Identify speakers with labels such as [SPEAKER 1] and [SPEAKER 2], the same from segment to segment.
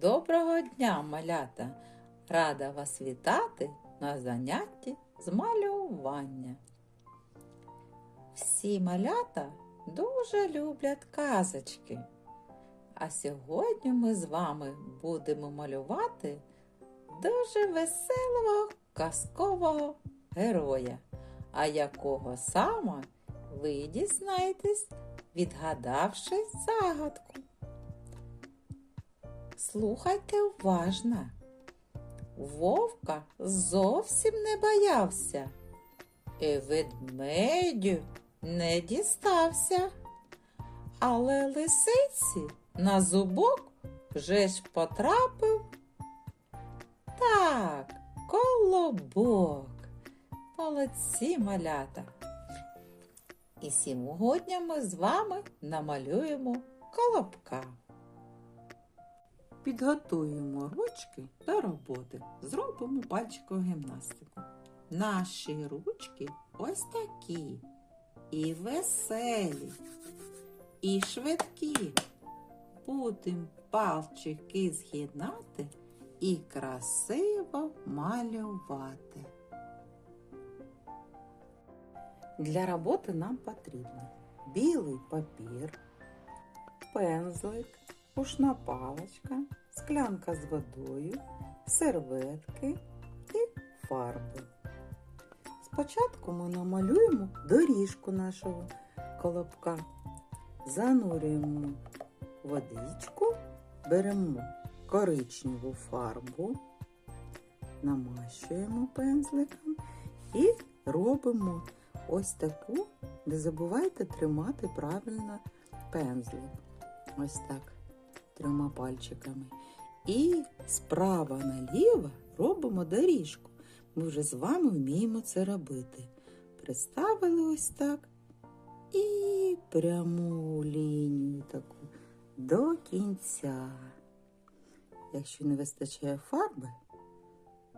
[SPEAKER 1] Доброго дня, малята! Рада вас вітати на занятті з малювання. Всі малята дуже люблять казочки. А сьогодні ми з вами будемо малювати дуже веселого казкового героя. А якого саме ви дізнаєтесь, відгадавши загадку. Слухайте уважно. Вовка зовсім не боявся, і ведмедю не дістався. Але лисиці на зубок вже ж потрапив. Так, колобок. Молодці малята. І сьогодні ми з вами намалюємо колобка. Підготуємо ручки до роботи. Зробимо пальчикову гімнастику. Наші ручки ось такі. І веселі, і швидкі. Будемо пальчики з'єднати і красиво малювати. Для роботи нам потрібно білий папір, пензлик, пушна паличка, склянка з водою, серветки і фарби. Спочатку ми намалюємо доріжку нашого колобка, занурюємо водичку, беремо коричневу фарбу, намащуємо пензликом і робимо ось таку, не забувайте тримати правильно пензлик. Ось так трьома пальчиками. І справа наліво робимо доріжку. Ми вже з вами вміємо це робити. Приставили ось так і пряму лінію таку до кінця. Якщо не вистачає фарби,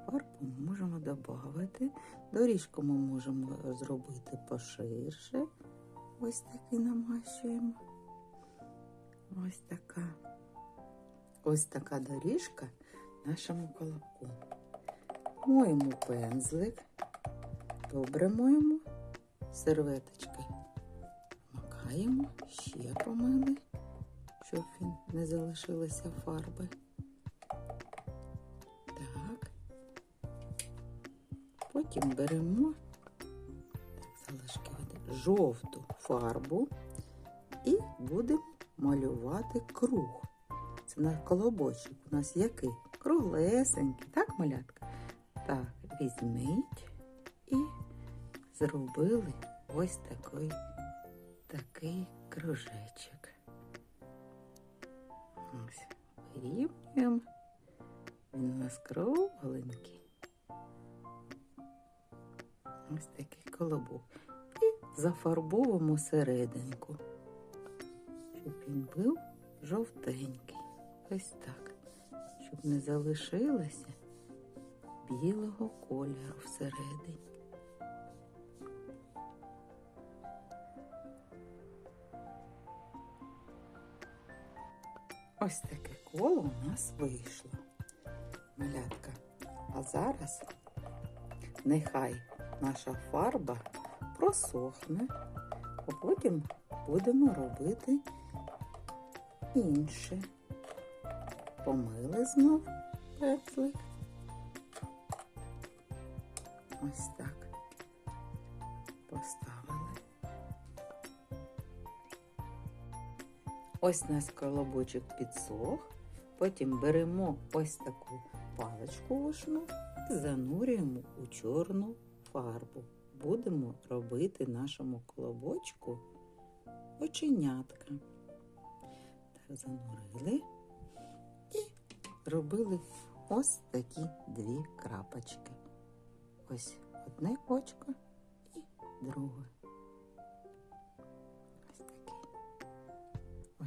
[SPEAKER 1] фарбу ми можемо додати. Доріжку ми можемо зробити поширше. Ось такий намащуємо. Ось така. Ось така доріжка нашому колобку. Моємо пензлик, добре моємо серветочки. Макаємо, ще помили, щоб він не залишилося фарби. Так. Потім беремо так, залишки води, жовту фарбу і будемо малювати круг. На колобочок у нас який? Круглесенький, так, малятка? Так, візьміть і зробили ось такий, такий кружечок. Ось, вирівнюємо. Він у нас кругленький. Ось такий колобок. І зафарбовуємо серединку, щоб він був жовтенький. Ось так, щоб не залишилося білого кольору всередині. Ось таке коло у нас вийшло. Малятка. А зараз нехай наша фарба просохне, а потім будемо робити інше. Помили знов пензлик. Ось так. Поставили. Ось у нас колобочок підсох. Потім беремо ось таку паличку вушну і занурюємо у чорну фарбу. Будемо робити нашому колобочку оченятка. Так, занурили робили ось такі дві крапочки. Ось одне очко і друге. Ось такий.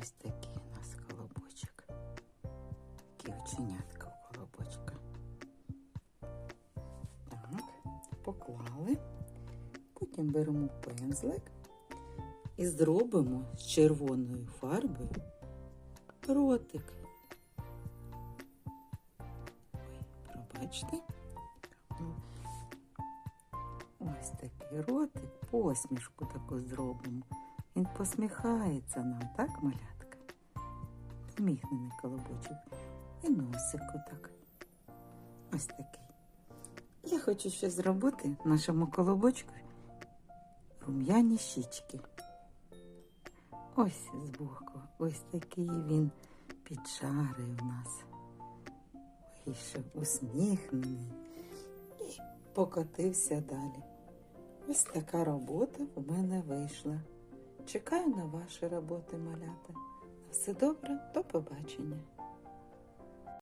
[SPEAKER 1] Ось такий у нас колобочок. Такі оченятка у колобочка. Так, поклали. Потім беремо пензлик і зробимо з червоною фарбою ротик. Бачите? Ось такий ротик, посмішку таку зробимо. Він посміхається нам, так, малятка? Сміхнений колобочок. І носику так. Ось такий. Я хочу ще зробити нашому колобочку рум'яні щічки. Ось збоку, ось такий він підшарий у нас. Вийшов усміхнений і покотився далі. Ось така робота в мене вийшла. Чекаю на ваші роботи, малята. На все добре, до побачення.